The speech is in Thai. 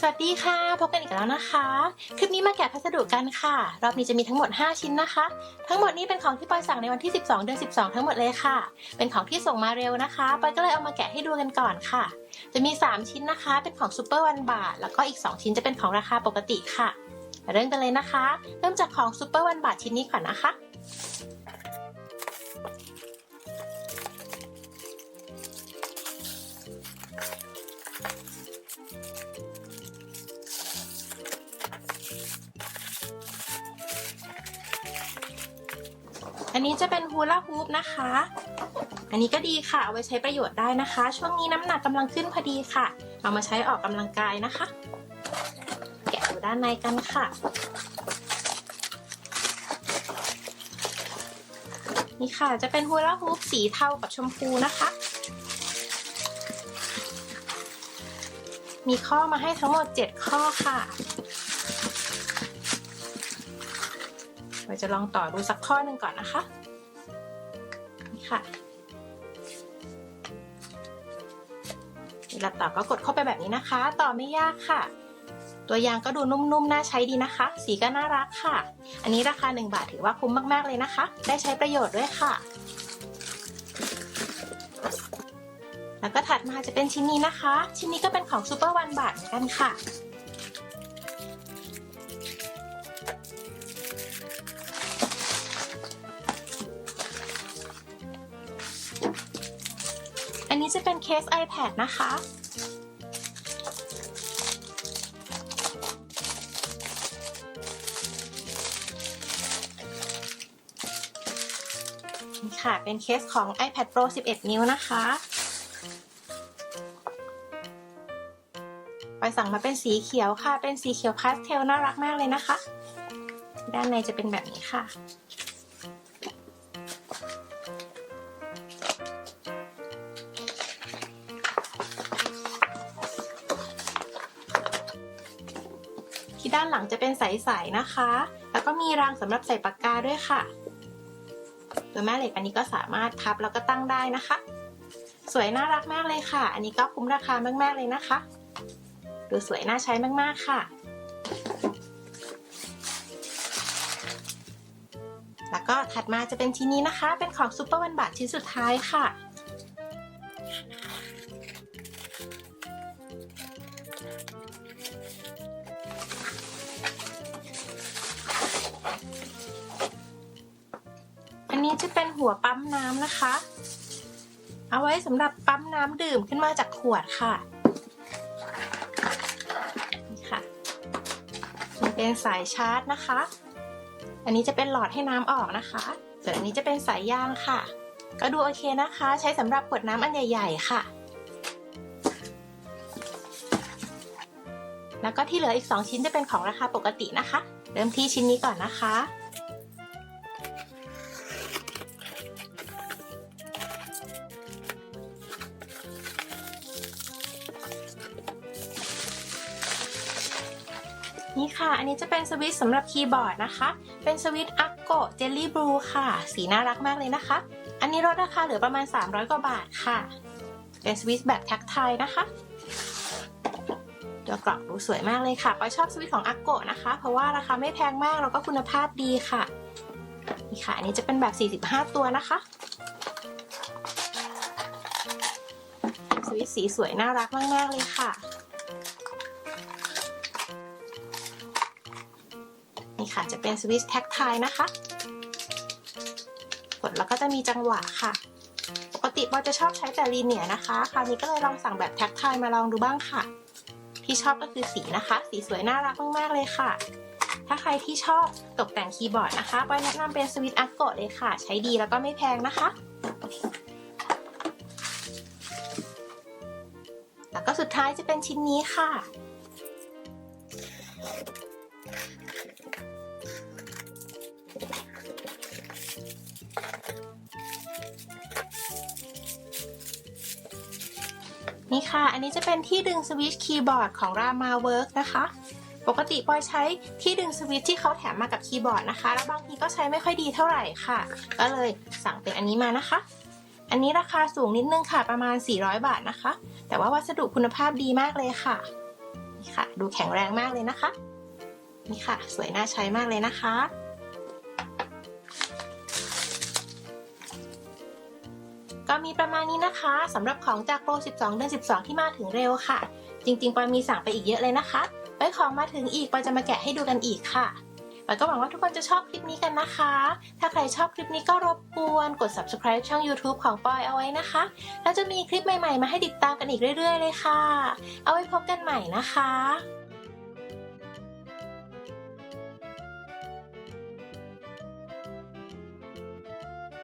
สวัสดีค่ะ พบกันอีกแล้วนะคะ คลิปนี้มาแกะพัสดุกันค่ะ รอบนี้จะมีทั้งหมด 5 ชิ้นนะคะ ทั้งหมดนี้เป็นของที่ปอยสั่งในวันที่ 12 เดือน 12 ทั้งหมดเลยค่ะ เป็นของที่ส่งมาเร็วนะคะปอยก็เลยเอามาแกะให้ดูกันก่อนค่ะ จะมี 3 ชิ้นนะคะ เป็นของซูเปอร์วันบาท แล้วก็อีก 2 ชิ้นจะเป็นของราคาปกติค่ะ เริ่มกันเลยนะคะ เริ่มจากของซูเปอร์วันบาทชิ้นนี้ก่อนนะคะ อันนี้จะเป็นฮูลาฮูปนะคะ อันนี้ก็ดีค่ะเอาไว้ใช้ประโยชน์ได้นะคะ ช่วงนี้น้ำหนักกำลังขึ้นพอดีค่ะ เอามาใช้ออกกำลังกายนะคะ แกะดูด้านในกันค่ะ นี่ค่ะจะเป็นฮูลาฮูปสีเทากับชมพูนะคะ มีข้อมาให้ทั้งหมด 7 ข้อค่ะ เราจะลองต่อดูสักข้อหนึ่งก่อนนะคะนี่ค่ะเวลาต่อก็กดเข้าไปแบบนี้นะคะ ต่อไม่ยากค่ะ ตัวยางก็ดูนุ่มๆ น่าใช้ดีนะคะ สีก็น่ารักค่ะ อันนี้ราคา 1 บาทถือว่าคุ้มมากๆเลยนะคะ ได้ใช้ประโยชน์ด้วยค่ะ แล้วก็ถัดมาจะเป็นชิ้นนี้นะคะ ชิ้นนี้ก็เป็นของซูเปอร์วันบาทเหมือนกันค่ะ นี้จะเป็นเคส iPad นะคะ นี่ค่ะ เป็นเคสของ iPad Pro 11 นิ้วนะคะไปสั่งมาเป็นสีเขียวค่ะ เป็นสีเขียวพาสเทลน่ารักมากเลยนะคะ ด้านในจะเป็นแบบนี้ค่ะ ด้านหลังจะเป็นใสๆนะคะ แล้วก็มีรางสำหรับใส่ปากกาด้วยค่ะตัวแม่เหล็กอันนี้ก็สามารถพับแล้วก็ตั้งได้นะคะ สวยน่ารักมากเลยค่ะ อันนี้ก็คุ้มราคามากๆเลยนะคะดูสวยน่าใช้มากๆค่ะ แล้วก็ถัดมาจะเป็นชิ้นนี้นะคะ เป็นของซูเปอร์วันบาทชิ้นสุดท้ายค่ะ หัวปั๊มน้ำนะคะ เอาไว้สำหรับปั๊มน้ำดื่มขึ้นมาจากขวดค่ะนี่ค่ะมันเป็นสายชาร์จนะคะ อันนี้จะเป็นหลอดให้น้ำออกนะคะส่วนอันนี้จะเป็นสายยางค่ะ ก็ดูโอเคนะคะ ใช้สำหรับขวดน้ำอันใหญ่ ๆ ค่ะ แล้วก็ที่เหลืออีก 2 ชิ้นจะเป็นของราคาปกตินะคะ เริ่มที่ชิ้นนี้ก่อนนะคะ นี่ค่ะ อันนี้จะเป็นสวิตช์สำหรับคีย์บอร์ดนะคะ เป็นสวิตช์ Akko Jelly Blue ค่ะ สีน่ารักมากเลยนะคะ อันนี้ลดราคาเหลือประมาณ 300 กว่าบาทค่ะ เป็นสวิตช์แบบแท็กไทยนะคะ ตัวกล่องดูสวยมากเลยค่ะปอยชอบสวิตช์ของ Akko นะคะ เพราะว่าราคาไม่แพงมากแล้วก็คุณภาพดีค่ะ นี่ค่ะ อันนี้จะเป็นแบบ 45 ตัวนะคะ สวิตช์สีสวยน่ารักมากๆเลยค่ะ นี่ค่ะจะเป็นสวิตช์แท็กไทนะคะ กดแล้วก็จะมีจังหวะค่ะ ปกติปอจะชอบใช้แต่ลีเนียนะคะ คราวนี้ก็เลยลองสั่งแบบแท็กไทมาลองดูบ้างค่ะ ที่ชอบก็คือสีนะคะ สีสวยน่ารักมากๆเลยค่ะ ถ้าใครที่ชอบตกแต่งคีย์บอร์ดนะคะปอยแนะนำเป็นสวิตช์อักโกะเลยค่ะ ใช้ดีแล้วก็ไม่แพงนะคะแล้วก็สุดท้ายจะเป็นชิ้นนี้ค่ะ นี่ค่ะ อันนี้จะเป็นที่ดึงสวิตช์คีย์บอร์ดของ Rama Work นะคะ ปกติปอยใช้ที่ดึงสวิตช์ที่เขาแถมมากับคีย์บอร์ดนะคะ แล้วบางทีก็ใช้ไม่ค่อยดีเท่าไหร่ค่ะ ก็เลยสั่งเป็นอันนี้มานะคะ อันนี้ราคาสูงนิดนึงค่ะ ประมาณ 400 บาทนะคะ แต่ว่าวัสดุคุณภาพดีมากเลยค่ะ นี่ค่ะ ดูแข็งแรงมากเลยนะคะ นี่ค่ะ สวยน่าใช้มากเลยนะคะ ก็มีประมาณนี้นะคะสำหรับของจากโปร 12 เดือน 12 ที่มาถึงเร็วค่ะ จริงๆปอยมีสั่งไปอีกเยอะเลยนะคะไว้ของมาถึงอีกปอยจะมาแกะให้ดูกันอีกค่ะปอยก็หวังว่าทุกคนจะชอบคลิปนี้กันนะคะ ถ้าใครชอบคลิปนี้ก็รบกวนกด subscribe ช่อง YouTube ของปอยเอาไว้นะคะ แล้วจะมีคลิปใหม่ๆ มาให้ติดตามกันอีกเรื่อย ๆ เลยค่ะ เอาไว้พบกันใหม่นะคะ